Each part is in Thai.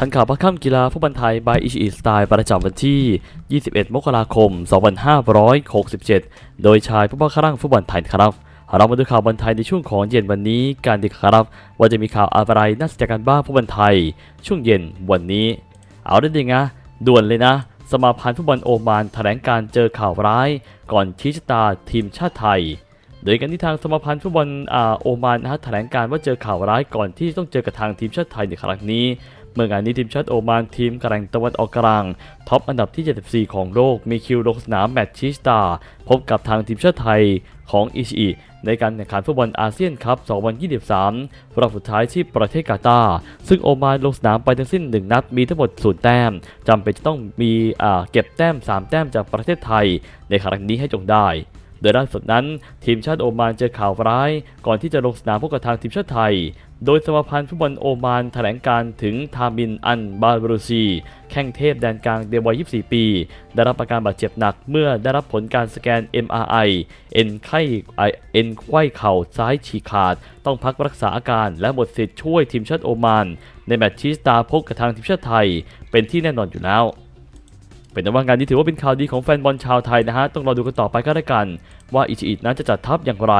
ทันข่าวพักค่ำกีฬาฟุตบอลไทย by อิชิอิสไตล์ประจำวันที่ 21 มกราคม 2567 โดยชายผู้บังคับร่างฟุตบอลไทยครับ เรามาดูข่าวบอลไทยในช่วงของเย็นวันนี้การดีครับ ว่าจะมีข่าวอะไรน่าสนใจกันบ้างฟุตบอลไทย ช่วงเย็นวันนี้ เอาได้ดีนะด่วนเลยนะ สมาพันธ์ฟุตบอลโอมานแถลงการเจอข่าวร้าย ก่อนชี้ชะตาทีมชาติไทยโดยกันที่ทางสมาพันธ์ฟุตบอลอาโอมานนะฮะแถลงการว่าเจอข่าวร้ายก่อนที่ต้องเจอกับทางทีมชาติไทยในครั้งนี้ เมื่องานนี้ทีมชาติโอมานทีมกระแรงตะวันออกกลาง ท็อปอันดับที่ 74 ของโลกมีคิวลงสนามแมตช์ชีสตา พบกับทางทีมชาติไทยของอิชิในการแข่งขันฟุตบอลอาเซียนคัพ 2023 รอบสุดท้ายที่ประเทศกาตาร์ซึ่งโอมานลงสนามไปทั้งสิ้น 1 นัดมีทั้งหมด0แต้มจำเป็นจะต้องมีอ่าเก็บแต้ม 3 แต้มจากประเทศไทย ในครั้งนี้ให้จงได้โดยล่าสุดนั้น ทีมชาติโอมานเจอข่าวร้าย ก่อนที่จะลงสนามพบกับทางทีมชาติไทย โดยสมาพันธ์ฟุตบอลโอมานแถลงการถึงทามินอันบาบรูซี แข้งเทพแดนกลางเดวัย 24 ปี ได้รับอาการบาดเจ็บหนักเมื่อได้รับผลการสแกน MRI เอ็นไข้เอ็นไขว้เข่าซ้ายฉีกขาด ต้องพักรักษาอาการและหมดสิทธิ์ช่วยทีมชาติโอมาน ในแมตช์ชีสตาร์พบกับทางทีมชาติไทย เป็นที่แน่นอนอยู่แล้วเป็นแต่ว่างานนี้ถือว่าเป็นข่าวดีของแฟนบอลชาวไทยนะฮะ ต้องรอดูกันต่อไปก็แล้วกัน ว่าอิชิอินั้นจะจัดทัพอย่างไร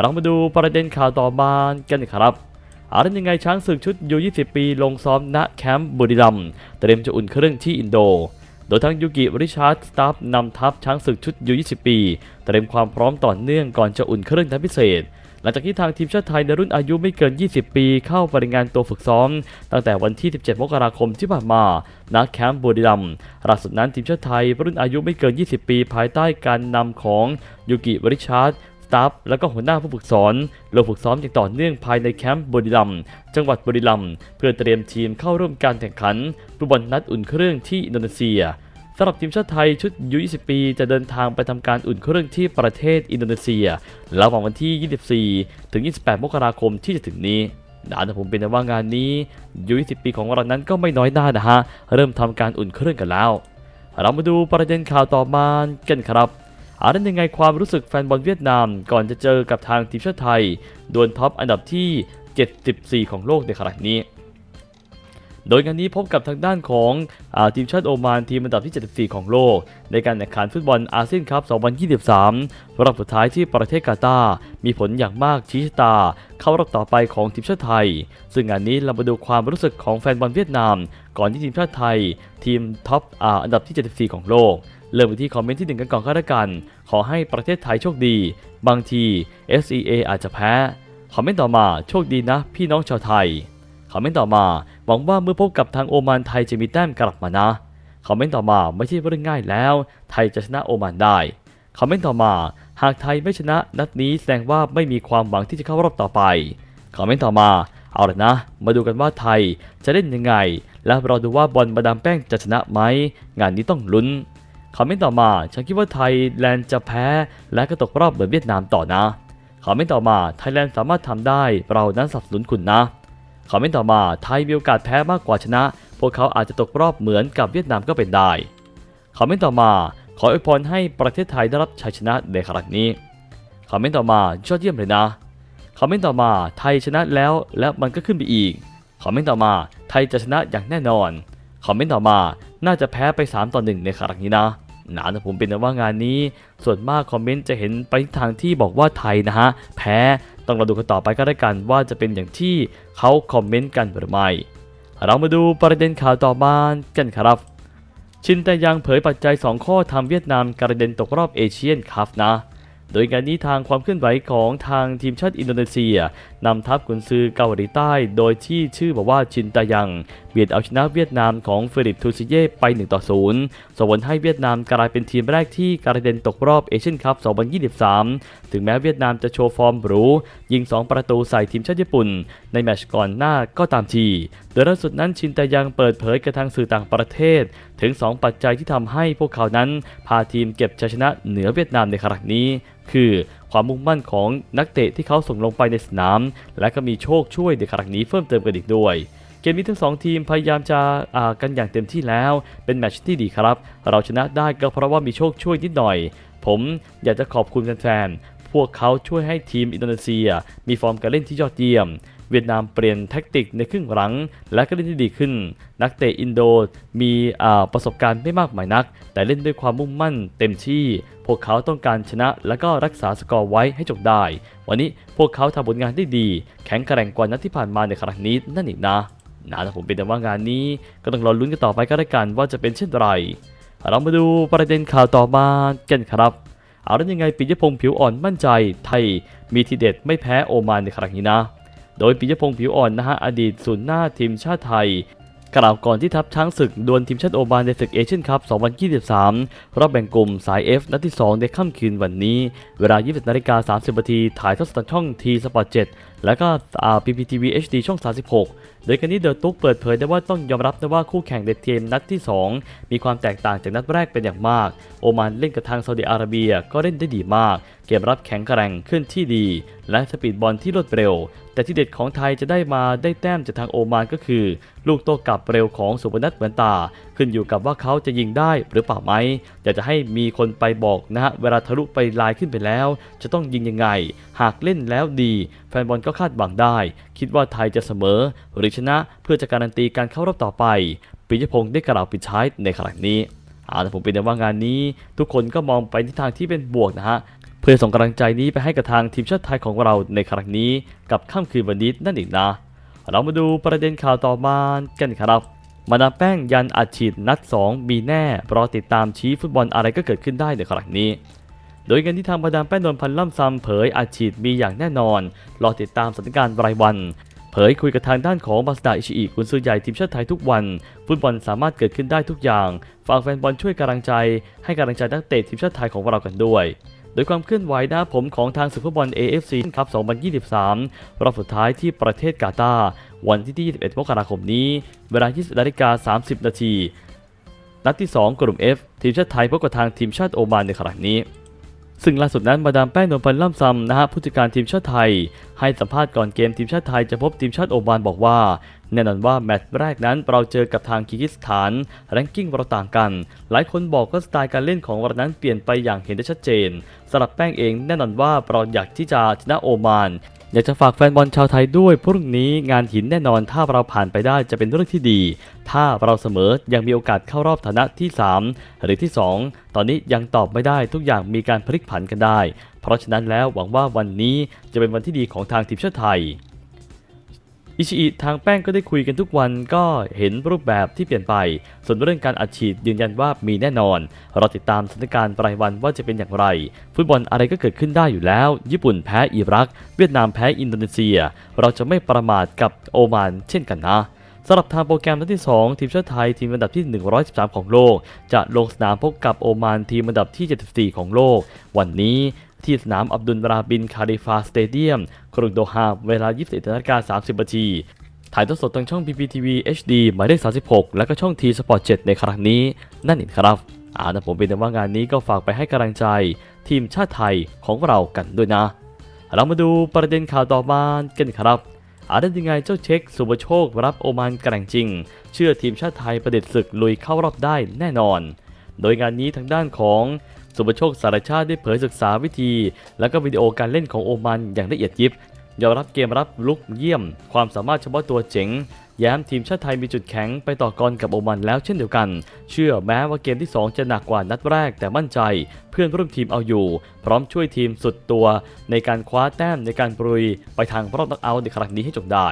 เรามาดูประเด็นข่าวต่อมากันครับ อาเป็นยังไงช้างศึกชุดยู20 ปี ลงซ้อมณแคมป์บุรีรัมย์เตรียมจะอุ่นเครื่องที่อินโด โดยทั้งยูกิริชาร์ดสตาฟนำทัพช้างศึกชุดยู20 ปี เตรียมความพร้อมต่อเนื่องก่อนจะอุ่นเครื่องนัดพิเศษ หลังจากที่ทางทีมชาติไทยในรุ่นอายุไม่เกิน 20 ปี เข้าปริงานตัวฝึกซ้อม ตั้งแต่วันที่ 17 มกราคมที่ผ่านมาณแคมป์บุรีรัมย์ล่าสุดนั้นทีมชาติไทยรุ่นอายุไม่เกิน 20 ปี ภายใต้การนำของยูกิริชาร์ด ตาฟและก็หัวหน้าผู้ฝึกสอนลงฝึกซ้อมอย่างต่อเนื่องภายในแคมป์บุรีรัมย์จังหวัดบุรีรัมย์เพื่อเตรียมทีมเข้าร่วมการแข่งขันฟุตบอลนัดอุ่นเครื่องที่อินโดนีเซียสำหรับทีมชาติไทยชุดยู20 ปี จะเดินทางไปทำการอุ่นเครื่องที่ประเทศอินโดนีเซียระหว่างวันที่ 24 ถึง 28 มกราคมที่จะถึงนี้นะแต่ผมเป็นว่างานนี้ยู20 ปีของเรานั้นก็ไม่น้อยหน้านะฮะ เริ่มทำการอุ่นเครื่องกันแล้ว เรามาดูประเด็นข่าวต่อมากันครับ อาเป็นยังไงความรู้สึกแฟนบอลเวียดนามก่อนจะเจอกับทางทีมชาติไทย ดวลท็อปอันดับที่ 74 ของโลกในขณะนี้ โดยงานนี้พบกับทางด้านของอทีมชาติโอมานทีมอันดับที่ 74 ของโลก ในการแข่งขันฟุตบอลอาเซียนคัพ 2023 รอบสุดท้ายที่ประเทศกาตาร์มีผลอย่างมากชี้ชะตา เข้ารอบต่อไปของทีมชาติไทย ซึ่งงานนี้เรามาดูความรู้สึกของแฟนบอลเวียดนาม ก่อนที่ทีมชาติไทย ทีมท็อปออันดับที่ 74 ของโลก เริ่มไปที่คอมเมนต์ที่หนึ่งกันก่อนก็แล้วกัน ขอให้ประเทศไทยโชคดี บางที SEA อาจจะแพ้ คอมเมนต์ต่อมาโชคดีนะ พี่น้องชาวไทย คอมเมนต์ต่อมาหวังว่าเมื่อพบกับทางโอมานไทยจะมีแต้มกลับมานะ คอมเมนต์ต่อมาไม่ใช่เรื่องง่ายแล้ว ไทยจะชนะโอมานได้ คอมเมนต์ต่อมา หากไทยไม่ชนะนัดนี้แสดงว่าไม่มีความหวังที่จะเข้ารอบต่อไป คอมเมนต์ต่อมาเอาละนะ มาดูกันว่าไทยจะเล่นยังไง และเราดูว่าบอลมาดามแป้งจะชนะไหม งานนี้ต้องลุ้น คอมเมนต์ต่อมา ฉันคิดว่าไทยแลนด์จะแพ้ และก็ตกรอบเหมือนเวียดนามต่อนะคอมเมนต์ต่อมา ไทยแลนด์สามารถทำได้ เรานั้นสนับสนุนคุณนะคอมเมนต์ต่อมา ไทยมีโอกาสแพ้มากกว่าชนะ พวกเขาอาจจะตกรอบเหมือนกับเวียดนามก็เป็นได้คอมเมนต์ต่อมา ขออวยพรให้ประเทศไทยได้รับชัยชนะในครั้งนี้คอมเมนต์ต่อมายอดเยี่ยมเลยนะคอมเมนต์ต่อมาไทยชนะแล้วและมันก็ขึ้นไปอีกคอมเมนต์ต่อมาไทยจะชนะอย่างแน่นอนคอมเมนต์ต่อมา น่าจะแพ้ไป 3 ต่อ 1 ในครั้งนี้นะหนาแต่ผมเป็นว่างานนี้ ส่วนมากคอมเมนต์จะเห็นไปทางที่บอกว่าไทยนะฮะ แพ้ต้องรอดูกันต่อไปก็ได้กันว่าจะเป็นอย่างที่เขาคอมเมนต์กันหรือไม่ เรามาดูประเด็นข่าวต่อมากันครับ ชินแต่ยังเผยปัจจัย 2 ข้อทำเวียดนามกระเด็นตกรอบเอเชียนคัพนะ โดยงานนี้ทางความเคลื่อนไหวของทางทีมชาติอินโดนีเซีย นำทัพกุนซือเกาหลีใต้ โดยที่ชื่อบอกว่าชินตายังเบียดเอาชนะเวียดนามของฟิลิปทูซิเย่ไป 1 ต่อ 0 ส่งผลให้เวียดนามกลายเป็นทีมแรกที่กระเด็นตกรอบเอเชียนคัพ 2023 ถึงแม้เวียดนามจะโชว์ฟอร์มหรู ยิง 2 ประตูใส่ทีมชาติญี่ปุ่น ในแมตช์ก่อนหน้าก็ตามที โดยล่าสุดนั้นชินตายังเปิดเผยกับทางสื่อต่างประเทศ ถึง 2 ปัจจัยที่ทำให้พวกเขานั้น พาทีมเก็บชัยชนะเหนือเวียดนามในครั้งนี้ คือ ความมุ่งมั่นของนักเตะที่เขาส่งลงไปในสนาม และก็มีโชคช่วยในครั้งนี้เพิ่มเติมกันอีกด้วยเกมนี้ทั้งสองทีมพยายามจะกันอย่างเต็มที่แล้ว เป็นแมตช์ที่ดีครับ เราชนะได้ก็เพราะว่ามีโชคช่วยนิดหน่อย ผมอยากจะขอบคุณแฟนๆพวกเขาช่วยให้ทีมอินโดนีเซีย มีฟอร์มการเล่นที่ยอดเยี่ยม เวียดนามเปลี่ยนแท็กติกในครึ่งหลัง และก็เล่นได้ดีขึ้น นักเตะอินโดมีประสบการณ์ไม่มากมายนัก แต่เล่นด้วยความมุ่งมั่นเต็มที่ พวกเขาต้องการชนะ และก็รักษาสกอร์ไว้ให้จบได้ วันนี้พวกเขาทำผลงานได้ดี แข็งแกร่งกว่านัดที่ผ่านมาในครั้งนี้นั่นเอีกนะนะแต่ผมเป็นแต่ว่างานนี้ก็ต้องรอลุ้นกันต่อไปก็แล้วกันว่าจะเป็นเช่นไร เรามาดูประเด็นข่าวต่อมากันครับเอาแล้วยังไงปิยพงษ์ผิวอ่อนมั่นใจไทยมีทีเด็ดไม่แพ้โอมานในครั้งนี้นะ โดยปิยพงษ์ผิวอ่อนนะฮะอดีตศูนย์หน้าทีมชาติไทย กล่าวก่อนที่ทัพช้างศึกดวลทีมชาติโอมานในศึกเอเชียนคัพ 2023 รอบแบ่งกลุ่มสาย F นัดที่ 2 ในค่ำคืนวันนี้ เวลา 20นาฬิกา30นาทีถ่ายทอดสดทางช่อง T Sport 7 แล้วก็ RPPTV HD ช่อง 36 โดยกันนี้เดอะตุ๊กเปิดเผยได้ว่าต้องยอมรับนะว่าคู่แข่งในเกมนัดที่ 2 มีความแตกต่างจากนัดแรกเป็นอย่างมาก โอมานเล่นกับทางซาอุดิอาระเบียก็เล่นได้ดีมาก เกมรับแข็งแกร่งขึ้นที่ดี และสปีดบอลที่รวดเร็ว แต่ที่เด็ดของไทยจะได้มาได้แต้มจากทางโอมานก็คือ ลูกโต้กลับเร็วของสุพนัทเหมือนตา ขึ้นอยู่กับว่าเขาจะยิงได้หรือเปล่าไหมอยากจะให้มีคนไปบอกนะฮะเวลาทะลุไปลายขึ้นไปแล้ว จะต้องยิงยังไง หากเล่นแล้วดี แฟนบอลก็คาดหวังได้ คิดว่าไทยจะเสมอ หรือชนะเพื่อจะการันตีการเข้ารอบต่อไปปิยพงศ์ได้กล่าวปิดท้ายในขณะนี้อาแต่ผมเป็นแต่ว่างานนี้ ทุกคนก็มองไปที่ทางที่เป็นบวกนะฮะ เพื่อส่งกำลังใจนี้ไปให้กับทางทีมชาติไทยของเราในครั้งนี้กับค่ำคืนวันนี้นั่นเองนะ เรามาดูประเด็นข่าวต่อมากันครับมาดามแป้งยันอัดฉีดนัด 2 มีแน่รอติดตามชี้ฟุตบอลอะไรก็เกิดขึ้นได้ในครั้งนี้ โดยกันที่ทางมาดามแป้งนนพันธ์ล่ำซำเผยอัดฉีดมีอย่างแน่นอน รอติดตามสถานการณ์รายวัน เผยคุยกับทางด้านของบาสดาอิชิอิกุนซือใหญ่ทีมชาติไทยทุกวัน ฟุตบอลสามารถเกิดขึ้นได้ทุกอย่าง ฝากแฟนบอลช่วยกำลังใจ ให้กำลังใจนักเตะทีมชาติไทยของเรากันด้วย โดยความเคลื่อนไหวหน้าผมของทางศึกฟุตบอล AFC ครับ 2023 รอบสุดท้ายที่ประเทศกาตาร์วันที่21มกราคมนี้ เวลา 20นาฬิกา30 นาที นัดที่ 2 กลุ่ม F ทีมชาติไทยพบกับทางทีมชาติโอมานในครั้งนี้ ซึ่งล่าสุดนั้นมาดามแป้งนวลพันธ์ล่ำซำนะฮะผู้จัดการทีมชาติไทย ให้สัมภาษณ์ก่อนเกมทีมชาติไทยจะพบทีมชาติโอมานบอกว่า แน่นอนว่าแมตช์แรกนั้นเราเจอกับทางคิร์กิสถานแรงกิ้งเราต่างกัน หลายคนบอกก็สไตล์การเล่นของเรานั้นเปลี่ยนไปอย่างเห็นได้ชัดเจนสำหรับแป้งเองแน่นอนว่าเราอยากที่จะชนะโอมาน อยากจะฝากแฟนบอลชาวไทยด้วยพรุ่งนี้งานหินแน่นอนถ้าเราผ่านไปได้จะเป็นเรื่องที่ดี ถ้าเราเสมอยังมีโอกาสเข้ารอบฐานะที่ 3 หรือที่ 2 ตอนนี้ยังตอบไม่ได้ทุกอย่างมีการพลิกผันกันได้ เพราะฉะนั้นแล้วหวังว่าวันนี้จะเป็นวันที่ดีของทางทีมชาติไทย อิชิอิทางแป้งก็ได้คุยกันทุกวันก็เห็นรูปแบบที่เปลี่ยนไป ส่วนเรื่องการอัดฉีดยืนยันว่ามีแน่นอน เราติดตามสถานการณ์รายวันว่าจะเป็นอย่างไร ฟุตบอลอะไรก็เกิดขึ้นได้อยู่แล้ว ญี่ปุ่นแพ้อิรัก เวียดนามแพ้อินโดนีเซีย เราจะไม่ประมาทกับโอมานเช่นกันนะสำหรับทางโปรแกรมนัดที่ 2 ทีมชาติไทยทีมอันดับที่ 113 ของโลก จะลงสนามพบกับโอมานทีมอันดับที่ 74 ของโลก วันนี้ ที่สนามอับดุลราบินคาริฟาสเตเดียมกรุงโดฮาเวลา 21นาฬิกา30นาทีถ่ายทอดสดทางช่อง PPTV HD หมายเลข 36 และก็ช่อง T Sport 7 ในครั้งนี้ นั่นเองครับอ่าแต่ผมเป็นแต่ว่างานนี้ก็ฝากไปให้กำลังใจ ทีมชาติไทยของเรากันด้วยนะ เรามาดูประเด็นข่าวต่อมากันครับ อาได้ยังไงเจ้าเช็คสุบโชครับโอมานแกร่งจริง เชื่อทีมชาติไทยประเด็จศึกลุยเข้ารอบได้แน่นอน โดยงานนี้ทางด้านของ สุบโชคสารชาติได้เผยศึกษาวิธี และก็วิดีโอการเล่นของโอมานอย่างละเอียดยิบยอมรับเกมรับลุกเยี่ยม ความสามารถเฉพาะตัวเจ๋งแย้มทีมชาติไทยมีจุดแข็งไปต่อกรกับโอมันแล้วเช่นเดียวกัน เชื่อแม้ว่าเกมที่ 2 จะหนักกว่านัดแรกแต่มั่นใจ เพื่อนร่วมทีมเอาอยู่ พร้อมช่วยทีมสุดตัว ในการคว้าแต้มในการปรุย ไปทางรอบนักเอาท์ในครั้งนี้ให้จบได้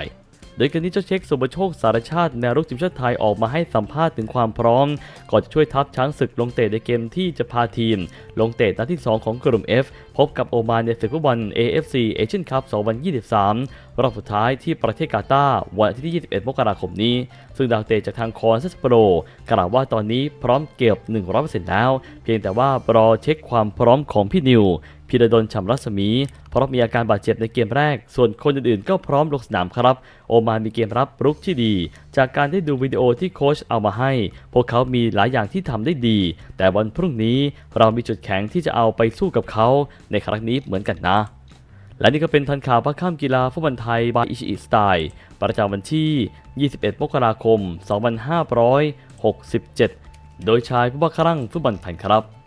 โดยการนี้เจ้าเช็คสุบโชคสารชาติแนวรุกทีมชาติไทยออกมาให้สัมภาษณ์ถึงความพร้อม ก่อนจะช่วยทัพช้างศึกลงเตะในเกมที่จะพาทีม ลงเตะนัดที่ 2 ของกลุ่ม F พบกับโอมานในศึกฟุตบอล AFC Asian Cup 2023 รอบสุดท้ายที่ประเทศกาตาร์วันที่ 21 มกราคมนี้ ซึ่งดาวเตะจากทางคอนซัสโปโรกล่าวว่าตอนนี้พร้อมเกือบ 100%แล้ว เพียงแต่ว่ารอเช็คความพร้อมของพี่นิว พิระดลฉ่ำรัศมี เพราะมีอาการบาดเจ็บในเกมแรก ส่วนคนอื่นๆ ก็พร้อมลงสนามครับ โอมานมีเกมรับรุกที่ดี จากการได้ดูวิดีโอที่โค้ชเอามาให้ พวกเขามีหลายอย่างที่ทำได้ดี แต่วันพรุ่งนี้เรามีจุดแข็งที่จะเอาไปสู้กับเขาในครั้งนี้เหมือนกันนะและนี่ก็เป็นทันข่าวพักข้ามกีฬาฟุตบอลไทยบายอิชิอิสไตล์ประจำวันที่ 21 มกราคม 2567 โดยชายผู้บังคับฟุตบอลไทยครับ